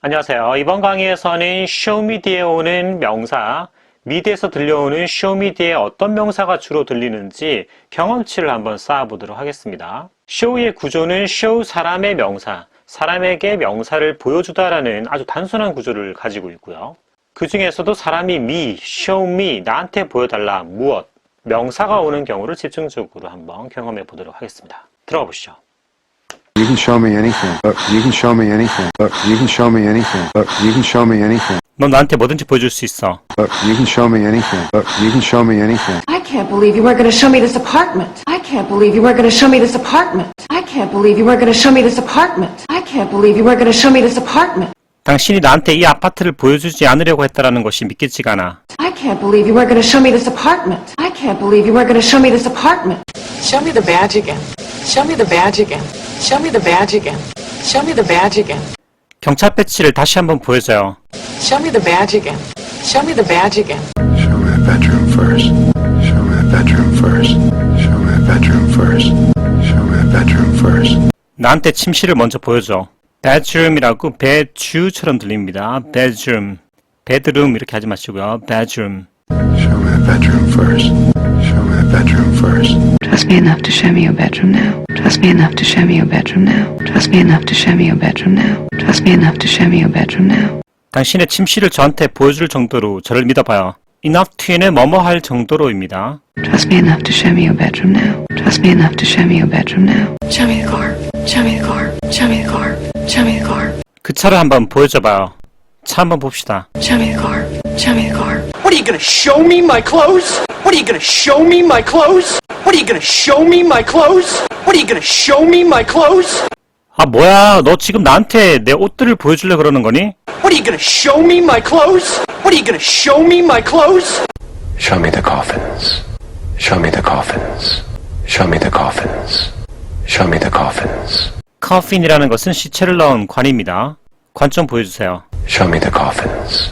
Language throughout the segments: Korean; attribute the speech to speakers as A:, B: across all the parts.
A: 안녕하세요. 이번 강의에서는 뒤에 오는 명사, 미드에서 들려오는 뒤에 어떤 명사가 주로 들리는지 경험치를 한번 쌓아보도록 하겠습니다. show의 구조는 show 사람의 명사, 사람에게 명사를 보여주다라는 아주 단순한 구조를 가지고 있고요. 그 중에서도 사람이 show me, 나한테 보여달라, 무엇, 명사가 오는 경우를 집중적으로 한번 경험해 보도록 하겠습니다. 들어가 보시죠.
B: You can show me anything. Look, you can show me anything. Look, you can show me anything. Look, you can show me anything.
A: 넌 나한테 뭐든지 보여줄 수 있어.
B: Look, you can show me anything. Look, you can show me anything.
C: I can't believe you weren't going to show me this apartment. I can't believe you weren't going to show me this apartment. I can't believe you weren't going to show me this apartment. I can't believe you weren't going to show me this apartment.
A: 당신이 나한테 이 아파트를 보여주지 않으려고 했다라는 것이 믿기지가 않아.
C: I can't believe you weren't going to show me this apartment. I can't believe you weren't going to show me this apartment.
D: Show me the badge again. Show me the badge again. Show me the badge again. Show me the badge again.
A: 경찰 배지를 다시 한번 보여줘요.
D: Show me the badge again. Show me the badge again.
B: Show me the bedroom first. Show me the bedroom first. Show me the bedroom first. Show me the bedroom first.
A: 나한테 침실을 먼저 보여줘. bedroom이라고 배주처럼 들립니다. bedroom. bedroom 이렇게 하지 마시고요. bedroom.
B: Show me the bedroom first. Show me the bedroom first.
E: Trust me enough to show me your bedroom now. Trust me enough to show me your bedroom now. Trust me enough to show me your bedroom now. Trust me enough to show me your bedroom now.
A: 당신의 침실을 저한테 보여줄 정도로 저를 믿어봐요. enough to는 뭐뭐 할 정도로입니다.
E: Trust me enough to show me your bedroom now. Trust me enough to show me your bedroom now.
D: Show me the car. Show me the car. Show me the car. Show me the car.
A: 그 차를 한번 보여줘봐요. 차 한번 봅시다.
D: Show me the car. Show me the car.
F: What are you gonna show me my clothes? What are you gonna show me my clothes? What are you gonna show me my clothes? What are you gonna show me my clothes?
A: 아 뭐야 너 지금 나한테 내 옷들을 보여주려 그러는 거니?
F: What are you gonna show me my clothes? What are you gonna show me my clothes?
G: Show me the coffins. Show me the coffins. Show me the coffins. Show me the coffins.
A: 커핀이라는 것은 시체를 넣은 관입니다. 관 좀 보여주세요.
G: Show me the coffins.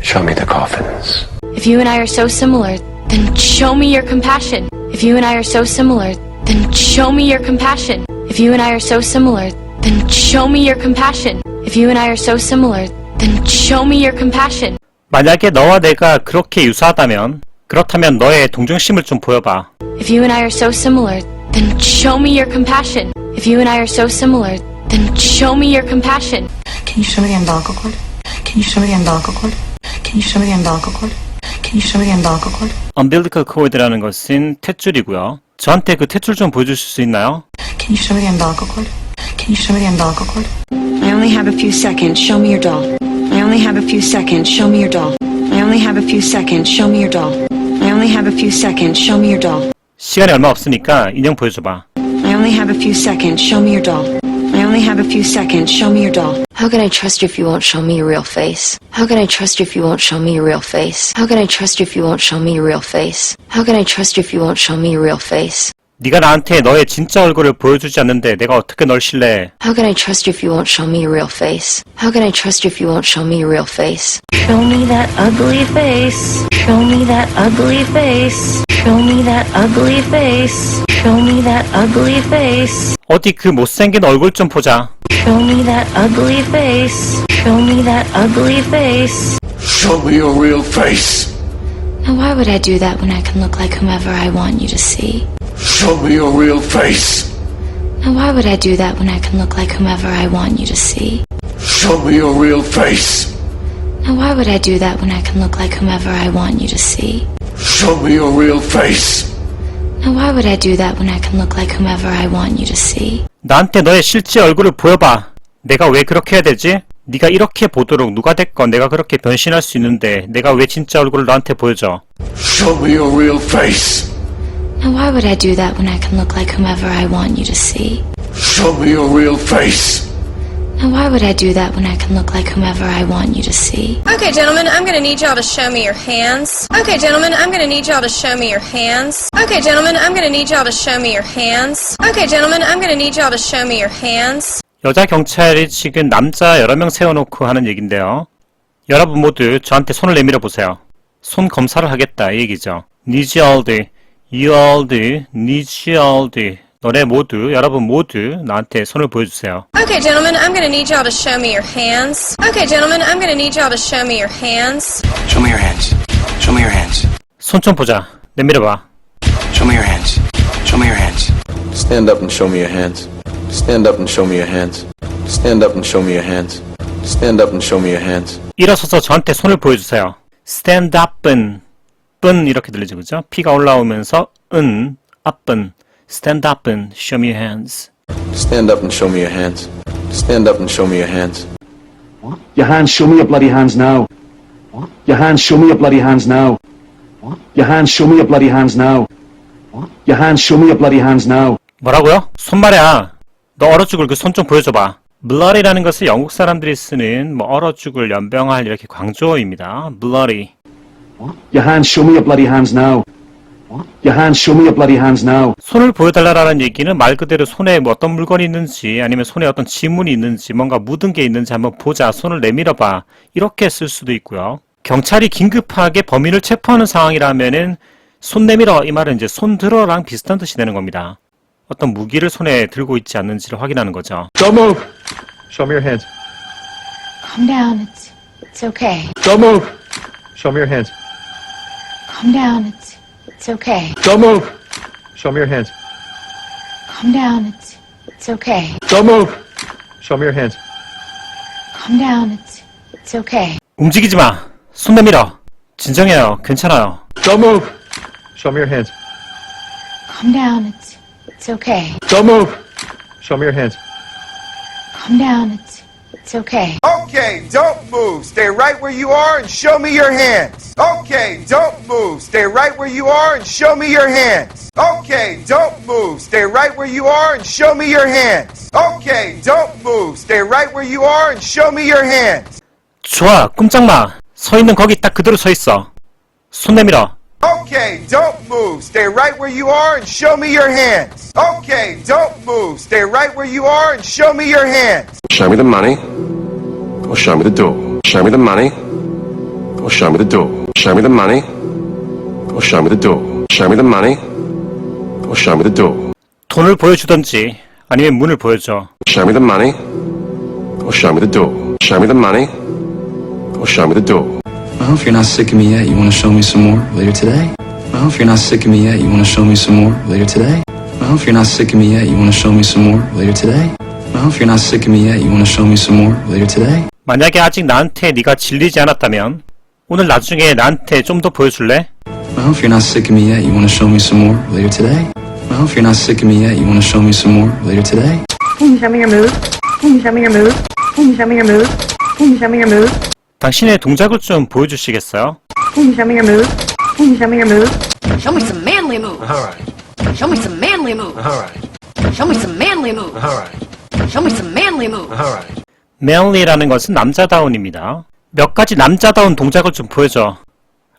G: Show me the coffins.
H: If you and I are so similar, then show me your compassion. If you and I are so similar, then show me your compassion. If you and I are so similar, then show me your compassion. If you and I are so similar, then show me your compassion.
A: 만약에 너와 내가 그렇게 유사하다면 그렇다면 너의 동정심을 좀 보여봐.
H: If you and I are so similar, then show me your compassion. If you and I are so similar, then show me your compassion.
I: Can you show me the umbilical cord? Can you show me the umbilical cord? Can you show me the umbilical cord? Can you show me the umbilical cord?
A: umbilical cord라는 것은 탯줄이고요. 저한테 그 탯줄 좀 보여주실 수 있나요?
I: Can you show me the umbilical cord? Can you show me the umbilical cord?
J: I only have a few seconds. Show me your doll. I only have a few seconds. Show me your doll. I only have a few seconds. Show me your doll. I only have a few seconds. Show me your doll.
A: 시간이 얼마 없으니까 인형 보여줘봐.
J: I only have a few seconds. Show me your doll. I only have a few seconds. Show me your doll.
H: How can I trust you if you won't show me your real face? How can I trust you if you won't show me your real face? How can I trust you if you won't show me your real face? How can I trust you if you won't show me your real face?
A: 네가 나한테 너의 진짜 얼굴을 보여주지 않는데 내가 어떻게 널 신뢰해?
H: How can I trust you if you won't show me your real face? How can I trust you if you won't show me your real face?
E: Show me that ugly face. Show me that ugly face. Show me that ugly face. Show me that ugly face.
A: 어디 그 못생긴 얼굴 좀 보자.
E: Show me that ugly face. Show me that ugly face.
F: Show me your real face.
H: Now why would I do that when I can look like whomever I want you to see?
F: Show me your real face.
H: Now why would I do that when I can look like whomever I want you to see?
F: Show me your real face.
H: Now why would I do that when I can look like whomever I want you to see?
F: Show me your real face.
H: Now why would I do that when I can look like whomever I want you to see?
A: 나한테 너의 실제 얼굴을 보여봐. 내가 왜 그렇게 해야 되지? 네가 이렇게 보도록 누가 됐건 내가 그렇게 변신할 수 있는데 내가 왜 진짜 얼굴을 너한테 보여줘?
F: Show me your real face.
H: Now why would I do that when I can look like whomever I want you to see?
F: Show me your real face.
H: Now why would I do that when I can look like whomever I want you to see?
K: Okay, gentlemen, I'm gonna need y'all to show me your hands. Okay, gentlemen, I'm gonna need y'all to show me your hands. Okay, gentlemen, I'm gonna need y'all to show me your hands. Okay, gentlemen, I'm gonna need y'all to show me your hands.
A: 여자 경찰이 지금 남자 여러 명 세워놓고 하는 얘긴데요. 여러분 모두 저한테 손을 내밀어 보세요. 손 검사를 하겠다 이 얘기죠. Need you all do, you all do, need you all do. 너네 모두, 여러분 모두 나한테 손을 보여주세요.
K: Okay, gentlemen, I'm gonna need y'all to show me your hands. Okay, gentlemen, I'm gonna need y'all to show me your hands.
F: Show me your hands. Show me your hands.
A: 손 좀 보자. 내밀어봐.
F: Show me your hands. Show me your hands.
G: Stand up and show me your hands. Stand up and show me your hands. Stand up and show me your hands. Stand up and show me your hands.
A: 일어서서 저한테 손을 보여주세요. stand up은, 은 이렇게 들리죠, 그죠? 피가 올라오면서 은, up은, stand up은, show me your hands.
G: Stand up and show me your hands. Stand up and show me your hands.
L: Your hands, show me your bloody hands now. Your hands, show me your bloody hands now. Your hands, show me your bloody hands now. Your hands, show me your bloody hands now.
A: 뭐라고요? 손말이야. 너 얼어 죽을 그 손 좀 보여줘봐. blood이라는 것은 영국 사람들이 쓰는 뭐 얼어 죽을 연병할 이렇게 강조어입니다. bloody.
L: Your hands, show me your bloody hands now. Your hands, show me your bloody hands now.
A: 손을 보여달라는 얘기는 말 그대로 손에 뭐 어떤 물건이 있는지 아니면 손에 어떤 지문이 있는지 뭔가 묻은 게 있는지 한번 보자. 손을 내밀어봐. 이렇게 쓸 수도 있고요. 경찰이 긴급하게 범인을 체포하는 상황이라면은 손 내밀어 이 말은 이제 손 들어랑 비슷한 뜻이 되는 겁니다. 어떤 무기를 손에 들고 있지 않는지를 확인하는 거죠.
L: Don't move. Show me your hands.
H: Calm down. It's it's okay.
L: Don't move. Show me your hands.
H: Calm down. It's it's okay.
L: Don't move. Show me your hands.
H: Calm down. It's it's okay.
L: Don't move. Show me your hands.
H: Calm down. It's it's okay.
A: 움직이지 마. 손 내밀어. 진정해요. 괜찮아요.
L: Don't move. Show me your hands.
H: Calm down. It's it's okay.
L: Don't move. Show me your hands.
H: Calm down. It's it's okay.
M: Okay, don't move. Stay right where you are and show me your hands. Okay, don't move. Stay right where you are and show me your hands. Okay, don't move. Stay right where you are and show me your hands. Okay, don't move. Stay right where you are and show me your hands.
A: 좋아. 꼼짝 마. 서 있는 거기 딱 그대로 서 있어. 손 내밀어.
M: Okay, don't move. Stay right where you are and show me your hands. Okay, don't move. Stay right where you are and show me your hands.
G: Show me the money. Or show me the door. Show me the money. Or show me the door. Show me the money. Or show me the door. Show me the money. Or show me the door.
A: 돈을 보여주던지 아니면 문을 보여줘.
G: Show me the money. Or show me the door. Show me the money. Or show me the door.
F: Well, if you're not sick of me yet, you want to show me some more later today? Well, if you're not sick of me yet, you want to show me some more later today? Well, if you're not sick of me yet, you want to show me some more later today? Well, if you're not sick of me yet, you want to show me some more later today?
A: 만약에 아직 나한테 네가 질리지 않았다면 오늘 나중에 나한테 좀 더 보여줄래?
F: Well, if you're not sick of me yet, you want to show me some more later today? Well, if you're not sick of me yet, you want to show me some more later today?
J: Can you show me your move? Can you show me your move? Can you show me your move? Can you show me your move?
A: 당신의 동작을 좀 보여주시겠어요?
J: Can you show me your move? Can you show me your move?
K: Show me some manly moves.
G: All right.
K: Show me some manly moves.
G: All right.
K: Show me some manly moves.
G: All right.
K: Show me some manly moves.
G: All right.
A: manly라는 것은 남자다운입니다. 몇 가지 남자다운 동작을 좀 보여줘.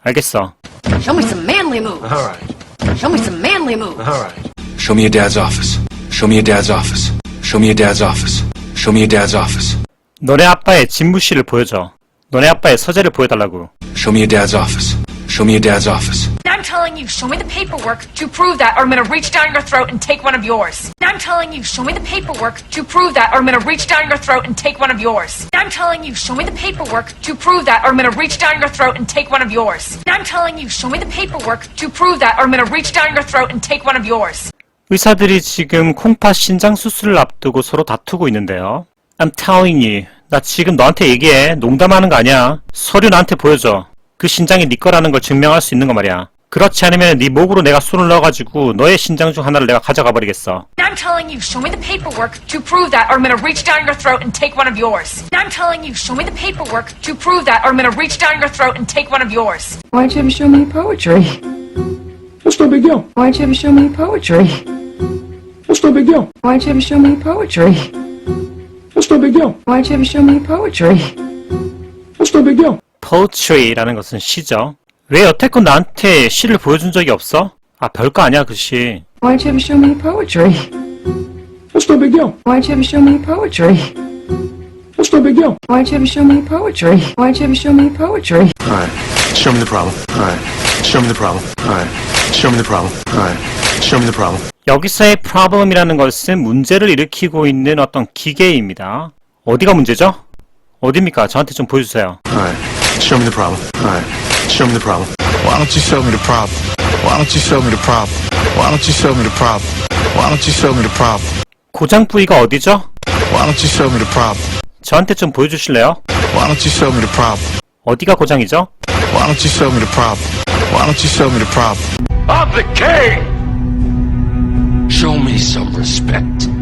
A: 알겠어.
K: Show me some manly moves.
G: All right.
K: Show me some manly moves.
G: All right.
F: Show me your dad's office. Show me your dad's office. Show me your dad's office. Show me your dad's office.
A: 너네 아빠의 집무실을 보여줘. 너네 아빠의 서재를 보여달라고.
F: Show me your dad's office. Show me your dad's office.
N: I'm telling you, show me the paperwork to prove that, or I'm gonna reach down your throat and take one of yours. I'm telling you, show me the paperwork to prove that, or I'm gonna reach down your throat and take one of yours. I'm telling you, show me the paperwork to prove that, or I'm gonna reach down your throat and take one of yours. I'm telling you, show me the paperwork to prove that, or I'm gonna reach down your throat and take one of yours.
A: 의사들이 지금 콩팥 신장 수술을 앞두고 서로 다투고 있는데요. I'm telling you. 나 지금 너한테 얘기해. 농담하는 거 아니야. 서류 나한테 보여줘. 그 신장이 네 거라는 걸 증명할 수 있는 거 말이야. 그렇지 않으면 네 목으로 내가 손을 넣어가지고 너의 신장 중 하나를 내가 가져가 버리겠어.
N: I'm telling you, show me the paperwork to prove that, or I'm gonna reach down your throat and take one of yours. I'm telling you, show me the paperwork to prove that, or I'm gonna reach down your throat and take one of yours.
J: Why'd you ever show me poetry?
L: That's no big deal.
J: Why'd you ever show me poetry?
L: That's no big deal.
J: Why'd you ever show me poetry?
L: That's no big deal.
J: Why'd you ever show me poetry?
L: That's no big deal.
A: Poetry라는 것은 시죠. 왜 여태껏 나한테 시를 보여준 적이 없어? 아 별거 아니야 그 시.
J: Why'd you ever show me poetry?
L: That's no big deal.
J: Why'd you ever show me poetry?
L: That's no big deal.
J: Why'd you ever show me poetry? Why'd you ever show me poetry?
G: All right. Show me the problem. All right. Show me the problem. All right. Show me the problem. All right. Show me the problem.
A: 여기서의 problem이라는 것은 문제를 일으키고 있는 어떤 기계입니다. 어디가 문제죠? 어디입니까? 저한테 좀 보여주세요.
G: Alright. Show me the problem. Alright. Show me the problem. Why don't you show me the problem? Why don't you show me the problem? Why don't you show me the problem? Why don't you show me the problem?
A: 고장 부위가 어디죠?
G: Why don't you show me the problem?
A: 저한테 좀 보여주실래요?
G: Why don't you show me the problem?
A: 어디가 고장이죠?
G: Why don't you show me the problem? Why don't you show me the problem?
B: I'm the king! Show me some respect.